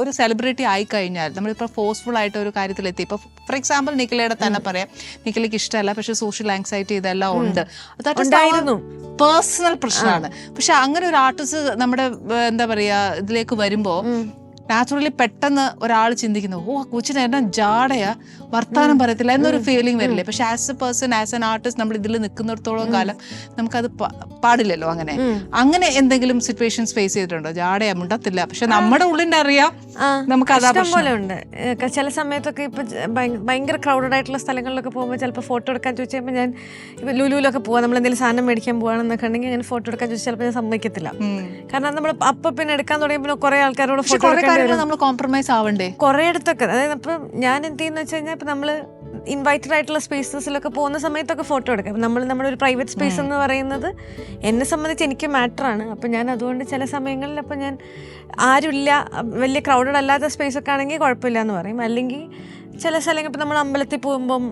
ഒരു സെലിബ്രിറ്റി ആയി കഴിഞ്ഞാൽ നമ്മളിപ്പോൾ ഫോഴ്സ്ഫുൾ ആയിട്ട് ഒരു കാര്യത്തിലെത്തി. ഇപ്പോൾ ഫോർ എക്സാമ്പിൾ നിഖിലയുടെ തന്നെ പറയാം. നിഖിലയ്ക്ക് ഇഷ്ടമല്ല പക്ഷെ സോഷ്യൽ ആങ്സൈറ്റി ഇതെല്ലാം ഉണ്ട്. പേഴ്സണൽ പ്രശ്നമാണ്. പക്ഷെ അങ്ങനെ ഒരു ആർട്ടിസ്റ്റ് നമ്മുടെ എന്താ പറയാ ഇതിലേക്ക് വരുമ്പോൾ നാച്ചുറലി പെട്ടെന്ന് ഒരാൾ ചിന്തിക്കുന്നു ഓ കൊച്ചിന് എന്നാ ജാടയാ. വർത്താനം പറയത്തില്ല എന്നൊരു ഫീലിംഗ് വരില്ലേ? പക്ഷെ as a person as an artist നമ്മൾ ഇതിൽ നിൽക്കുന്നിടത്തോളം കാലം നമുക്കത് പാടില്ലല്ലോ അങ്ങനെ. അങ്ങനെ എന്തെങ്കിലും സിറ്റുവേഷൻസ് ഫേസ് ചെയ്തിട്ടുണ്ടോ? ജാടയാ മുണ്ടത്തില്ല. പക്ഷെ നമ്മുടെ ഉള്ളിന്റെ അറിയാം. നമുക്ക് അതാ പോലെ ഉണ്ട് ചില സമയത്തൊക്കെ ഇപ്പൊ ഭയങ്കര ക്രൗഡഡ് ആയിട്ടുള്ള സ്ഥലങ്ങളിലൊക്കെ പോകുമ്പോൾ ചിലപ്പോൾ ഫോട്ടോ എടുക്കാൻ ചോദിച്ചപ്പോൾ ഞാൻ ലുലുവിലൊക്കെ പോവാം. നമ്മൾ എന്തെങ്കിലും സാധനം മേടിക്കാൻ പോവാണെന്നൊക്കെ ഉണ്ടെങ്കിൽ അങ്ങനെ ഫോട്ടോ എടുക്കാൻ ചോദിച്ചാൽ ചിലപ്പോൾ ഞാൻ സമ്മതിക്കത്തില്ല. കാരണം നമ്മൾ അപ്പൊ പിന്നെ എടുക്കാൻ തുടങ്ങിയപ്പോൾ കുറെ ആൾക്കാരോട് ഫോട്ടോ നമ്മൾ കോംപ്രമൈസ് ആവണ്ടേ? കുറെ ഇടത്തൊക്കെ. അതായത് ഇപ്പം ഞാൻ എന്ത് ചെയ്യുന്ന വെച്ച് കഴിഞ്ഞാൽ ഇപ്പം നമ്മൾ ഇൻവൈറ്റഡ് ആയിട്ടുള്ള സ്പേസസിലൊക്കെ പോകുന്ന സമയത്തൊക്കെ ഫോട്ടോ എടുക്കാം. നമ്മൾ നമ്മുടെ ഒരു പ്രൈവറ്റ് സ്പേസ് എന്ന് പറയുന്നത് എന്നെ സംബന്ധിച്ച് എനിക്ക് മാറ്ററാണ് അപ്പം ഞാൻ അതുകൊണ്ട് ചില സമയങ്ങളിൽ അപ്പം ഞാൻ ആരുമില്ല വലിയ ക്രൗഡഡ് അല്ലാത്ത സ്പേസ് ഒക്കെ ആണെങ്കിൽ കുഴപ്പമില്ല എന്ന് പറയും. അല്ലെങ്കിൽ ചില സ്ഥലങ്ങൾ ഇപ്പം നമ്മൾ അമ്പലത്തിൽ പോകുമ്പം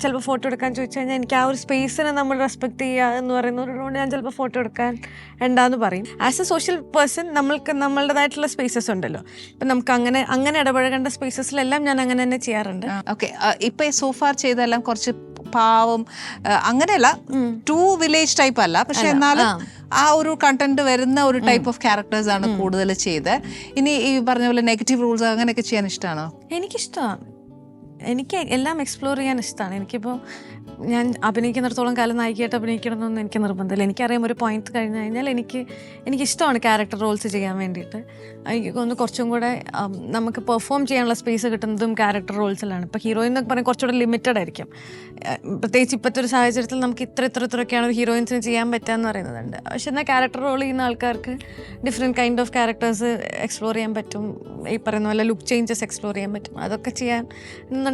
ചിലപ്പോൾ ഫോട്ടോ എടുക്കാൻ ചോദിച്ചു കഴിഞ്ഞാൽ എനിക്ക് ആ ഒരു സ്പേസിനെ നമ്മൾ റെസ്പെക്ട് ചെയ്യുക എന്ന് പറയുന്നതുകൊണ്ട് ഞാൻ ചിലപ്പോൾ ഫോട്ടോ എടുക്കാൻ ഉണ്ടാന്ന് പറയും. ആസ് എ സോഷ്യൽ പേഴ്സൺ നമ്മൾക്ക് നമ്മളുടേതായിട്ടുള്ള സ്പേസസ് ഉണ്ടല്ലോ. ഇപ്പം നമുക്ക് അങ്ങനെ അങ്ങനെ ഇടപഴകേണ്ട സ്പേസസിലെല്ലാം ഞാൻ അങ്ങനെ തന്നെ ചെയ്യാറുണ്ട്. ഓക്കെ ഇപ്പൊ സോഫാർ ചെയ്തെല്ലാം കുറച്ച് പാവം അങ്ങനെയല്ല ടു വില്ലേജ് ടൈപ്പ് അല്ല. പക്ഷെ എന്നാലും ആ. ഒരു കണ്ടന്റ് വരുന്ന ഒരു ടൈപ്പ് ഓഫ് ക്യാരക്ടേഴ്സ് ആണ് കൂടുതൽ ചെയ്ത് ഇനി ഈ പറഞ്ഞ പോലെ നെഗറ്റീവ് റൂൾസ് അങ്ങനെയൊക്കെ ചെയ്യാൻ ഇഷ്ടമാണോ എനിക്കിഷ്ടമാണ് എനിക്ക് എല്ലാം എക്സ്പ്ലോർ ചെയ്യാൻ ഇഷ്ടമാണ് എനിക്കിപ്പോൾ ഞാൻ അഭിനയിക്കുന്നിടത്തോളം കാലം നായികയായിട്ട് അഭിനയിക്കണമെന്നൊന്നും എനിക്ക് നിർബന്ധമില്ല. എനിക്കറിയാം ഒരു പോയിന്റ് കഴിഞ്ഞു കഴിഞ്ഞാൽ എനിക്ക് എനിക്കിഷ്ടമാണ് ക്യാരക്ടർ റോൾസ് ചെയ്യാൻ വേണ്ടിയിട്ട്. എനിക്ക് ഒന്ന് കുറച്ചും കൂടെ നമുക്ക് പെർഫോം ചെയ്യാനുള്ള സ്പേസ് കിട്ടുന്നതും ക്യാരക്ടർ റോൾസിലാണ് ഇപ്പോൾ ഹീറോയിൻ എന്നൊക്കെ പറഞ്ഞാൽ കുറച്ചുകൂടെ ലിമിറ്റഡ് ആയിരിക്കും. പ്രത്യേകിച്ച് ഇപ്പോഴത്തെ ഒരു സാഹചര്യത്തിൽ നമുക്ക് ഇത്ര ഇത്ര ഇത്രയൊക്കെയാണ് ഹീറോയിൻസിന് ചെയ്യാൻ പറ്റുക എന്ന് പറയുന്നതുണ്ട്. പക്ഷെ എന്നാൽ ക്യാരക്ടർ റോൾ ചെയ്യുന്ന ആൾക്കാർക്ക് different kind of characters explore ചെയ്യാൻ പറ്റും. ഈ പറയുന്ന പോലെ ലുക്ക് ചേഞ്ചസ് എക്സ്പ്ലോർ ചെയ്യാൻ പറ്റും. അതൊക്കെ ചെയ്യാൻ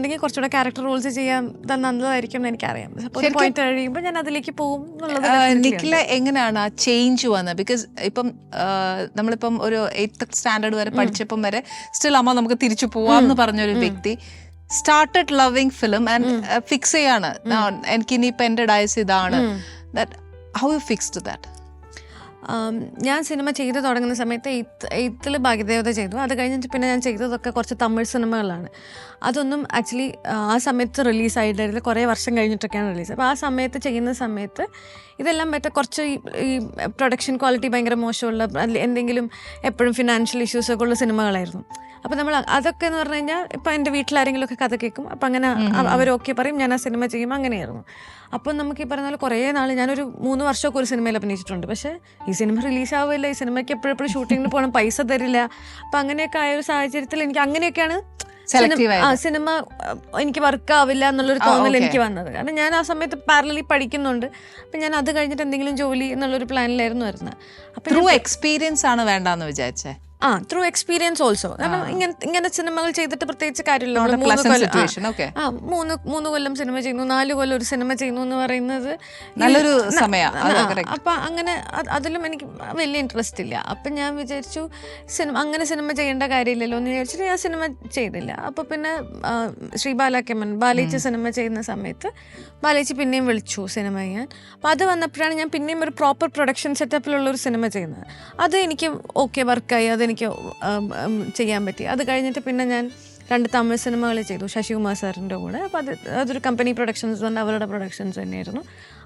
എന്നുണ്ടെങ്കിൽ കുറച്ചുകൂടെ ക്യാരക്ടർ റോൾസ് ചെയ്യാൻ നല്ലതായിരിക്കും എന്ന് എനിക്കറിയാം. ഒരു പോയിന്റ് കഴിയുമ്പോൾ ഞാൻ അതിലേക്ക് പോകും നിഖില എങ്ങനെയാണ് ആ ചേഞ്ച് വന്നത്? ബിക്കോസ് ഇപ്പം നമ്മളിപ്പം ഒരു എയ്ത്ത് സ്റ്റാൻഡേർഡ് വരെ പഠിച്ചപ്പം വരെ സ്റ്റിൽ അമ്മ നമുക്ക് തിരിച്ചു പോവാം എന്ന് പറഞ്ഞൊരു വ്യക്തി. Started loving film and fix ചെയ്യാണ്. എനിക്ക് ഇനിയിപ്പോൾ എന്റെ ഡയസ് ഇതാണ്. That how you fixed that ഞാൻ സിനിമ ചെയ്തു തുടങ്ങുന്ന സമയത്ത് എയ്ത്ത് എയ്ത്തിൽ ഭാഗ്യദേവത ചെയ്തു. അത് കഴിഞ്ഞിട്ട് പിന്നെ ഞാൻ ചെയ്തതൊക്കെ കുറച്ച് തമിഴ് സിനിമകളാണ്. അതൊന്നും ആക്ച്വലി ആ സമയത്ത് റിലീസായിട്ടായിരുന്നു കുറേ വർഷം കഴിഞ്ഞിട്ടൊക്കെയാണ് റിലീസ് അപ്പോൾ ആ സമയത്ത് ചെയ്യുന്ന സമയത്ത് ഇതെല്ലാം മറ്റേ കുറച്ച് ഈ- പ്രൊഡക്ഷൻ ക്വാളിറ്റി ഭയങ്കര മോശമുള്ള എന്തെങ്കിലും എപ്പോഴും ഫിനാൻഷ്യൽ ഇഷ്യൂസൊക്കെ ഉള്ള സിനിമകളായിരുന്നു. അപ്പോൾ നമ്മൾ അതൊക്കെ എന്ന് പറഞ്ഞു കഴിഞ്ഞാൽ ഇപ്പം എന്റെ വീട്ടിലാരെങ്കിലും ഒക്കെ കഥ കേൾക്കും അപ്പം അങ്ങനെ അവരൊക്കെ പറയും ഞാൻ ആ സിനിമ ചെയ്യും അങ്ങനെയായിരുന്നു. അപ്പം നമുക്ക് ഈ പറഞ്ഞാൽ പോലെ കുറേ നാൾ ഞാനൊരു മൂന്ന് വർഷമൊക്കെ ഒരു സിനിമയിൽ അഭിനയിച്ചിട്ടുണ്ട്. പക്ഷേ ഈ സിനിമ റിലീസ് ആവില്ല ഈ സിനിമയ്ക്ക് എപ്പോഴെപ്പോഴും ഷൂട്ടിങ്ങിന് പോകണം പൈസ തരില്ല. അപ്പം അങ്ങനെയൊക്കെ ആയ ഒരു സാഹചര്യത്തിൽ എനിക്ക് അങ്ങനെയൊക്കെയാണ് സിനിമ- എനിക്ക് വർക്ക് ആവില്ല എന്നുള്ളൊരു തോന്നൽ എനിക്ക് വന്നത്. കാരണം ഞാൻ ആ സമയത്ത് പാരലി പഠിക്കുന്നുണ്ട്. അപ്പം ഞാൻ അത് കഴിഞ്ഞിട്ട് എന്തെങ്കിലും ജോലി എന്നുള്ളൊരു പ്ലാനിലായിരുന്നു വരുന്നത്. അപ്പം എക്സ്പീരിയൻസ് ആണ് വേണ്ടെന്ന് വിചാരിച്ചേ? ആ ത്രൂ എക്സ്പീരിയൻസ് ഓൾസോ കാരണം ഇങ്ങനെ ഇങ്ങനെ സിനിമകൾ ചെയ്തിട്ട് പ്രത്യേകിച്ച് കാര്യമില്ല. മൂന്ന് കൊല്ലം- ആ, മൂന്ന് മൂന്ന് കൊല്ലം സിനിമ ചെയ്യുന്നു നാല് കൊല്ലം ഒരു സിനിമ ചെയ്യുന്നു എന്ന് പറയുന്നത് നല്ലൊരു ന- സമയാ, ആ, correct. അപ്പൊ അങ്ങനെ അതിലും എനിക്ക് വലിയ ഇൻട്രസ്റ്റ് ഇല്ല. അപ്പൊ ഞാൻ വിചാരിച്ചു സിനിമ അങ്ങനെ സിനിമ ചെയ്യേണ്ട കാര്യമില്ലല്ലോ എന്ന് വിചാരിച്ചിട്ട് ഞാൻ സിനിമ ചെയ്തില്ല. അപ്പൊ പിന്നെ ശ്രീ ബാലാക്കമ്മൻ ബാലേച്ചി സിനിമ ചെയ്യുന്ന സമയത്ത് ബാലേച്ചി പിന്നെയും വിളിച്ചു സിനിമ ചെയ്യാൻ. അപ്പൊ അത് വന്നപ്പോഴാണ് ഞാൻ പിന്നെയും ഒരു പ്രോപ്പർ പ്രൊഡക്ഷൻ സെറ്റപ്പിലുള്ള ഒരു സിനിമ ചെയ്യുന്നത്. അത് എനിക്ക് ഓക്കെ വർക്കായി അതെനിക്ക് ഉം, ചെയ്യാൻ പറ്റി. അത് കഴിഞ്ഞിട്ട് പിന്നെ ഞാൻ രണ്ട് തമിഴ് സിനിമകൾ ചെയ്തു ശശികുമാർ സാറിന്റെ കൂടെ. അപ്പോൾ അത് അതൊരു കമ്പനി പ്രൊഡക്ഷൻസ് തന്നെ അവരുടെ പ്രൊഡക്ഷൻസ് തന്നെയായിരുന്നു.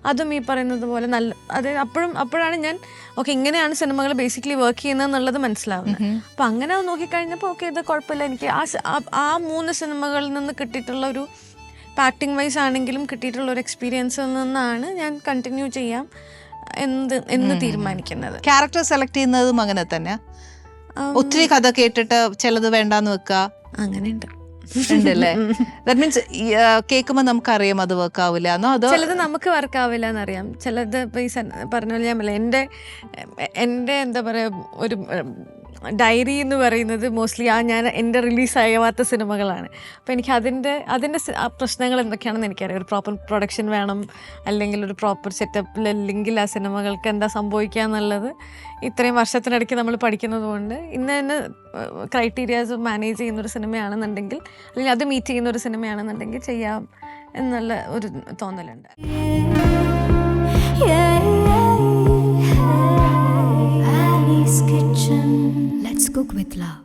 അതും ഈ പറയുന്നത് പോലെ നല്ല അത് അപ്പോഴും അപ്പോഴാണ് ഞാൻ ഓക്കെ ഇങ്ങനെയാണ് സിനിമകൾ ബേസിക്കലി വർക്ക് ചെയ്യുന്നത് എന്നുള്ളത് മനസ്സിലാവുന്നത്. അപ്പോൾ അങ്ങനെ നോക്കിക്കഴിഞ്ഞപ്പോൾ ഓക്കെ ഇത് കുഴപ്പമില്ല. എനിക്ക് ആ ആ- ആ മൂന്ന് സിനിമകളിൽ നിന്ന് കിട്ടിയിട്ടുള്ള ഒരു ആക്ടിങ് വൈസ് ആണെങ്കിലും കിട്ടിയിട്ടുള്ള ഒരു എക്സ്പീരിയൻസിൽ നിന്നാണ് ഞാൻ കണ്ടിന്യൂ ചെയ്യാം എന്ത് എന്ന് തീരുമാനിക്കുന്നത്. ക്യാരക്ടർ സെലക്ട് ചെയ്യുന്നതും അങ്ങനെ തന്നെ ഒത്തിരി കഥ കേട്ടിട്ട് ചിലത് വേണ്ടാന്ന് വെക്കുക അങ്ങനെയുണ്ട്. ഉണ്ടല്ലേ? ദാറ്റ് മീൻസ് കേൾക്കുമ്പോൾ നമുക്കറിയാം അത് വർക്ക് ആവില്ല. എന്നോ അതോ ചിലത് നമുക്ക് വർക്ക് ആവില്ല എന്നറിയാം ചിലത് ഇപ്പൊ ഈ പറഞ്ഞ പോലെ ഞാൻ എന്റെ എന്റെ എന്താ പറയാ ഒരു ഡയറി എന്ന് പറയുന്നത് മോസ്റ്റ്ലി ആ ഞാൻ എന്റെ റിലീസ് ആവാത്ത സിനിമകളാണ്. അപ്പോൾ എനിക്ക് അതിന്റെ അതിന്റെ പ്രശ്നങ്ങൾ എന്തൊക്കെയാണെന്ന് എനിക്കറിയാം. ഒരു പ്രോപ്പർ പ്രൊഡക്ഷൻ വേണം അല്ലെങ്കിൽ ഒരു പ്രോപ്പർ സെറ്റപ്പിൽ അല്ലെങ്കിൽ ആ സിനിമകൾക്ക് എന്താ സംഭവിക്കുക എന്നുള്ളത് ഇത്രയും വർഷത്തിനിടയ്ക്ക് നമ്മൾ പഠിക്കുന്നത് കൊണ്ട് ഇന്ന് തന്നെ ക്രൈറ്റീരിയാസ് മാനേജ് ചെയ്യുന്ന ഒരു സിനിമയാണെന്നുണ്ടെങ്കിൽ അല്ലെങ്കിൽ അത് മീറ്റ് ചെയ്യുന്ന ഒരു സിനിമയാണെന്നുണ്ടെങ്കിൽ ചെയ്യാം എന്നുള്ള ഒരു തോന്നലുണ്ട്. Let's cook with love.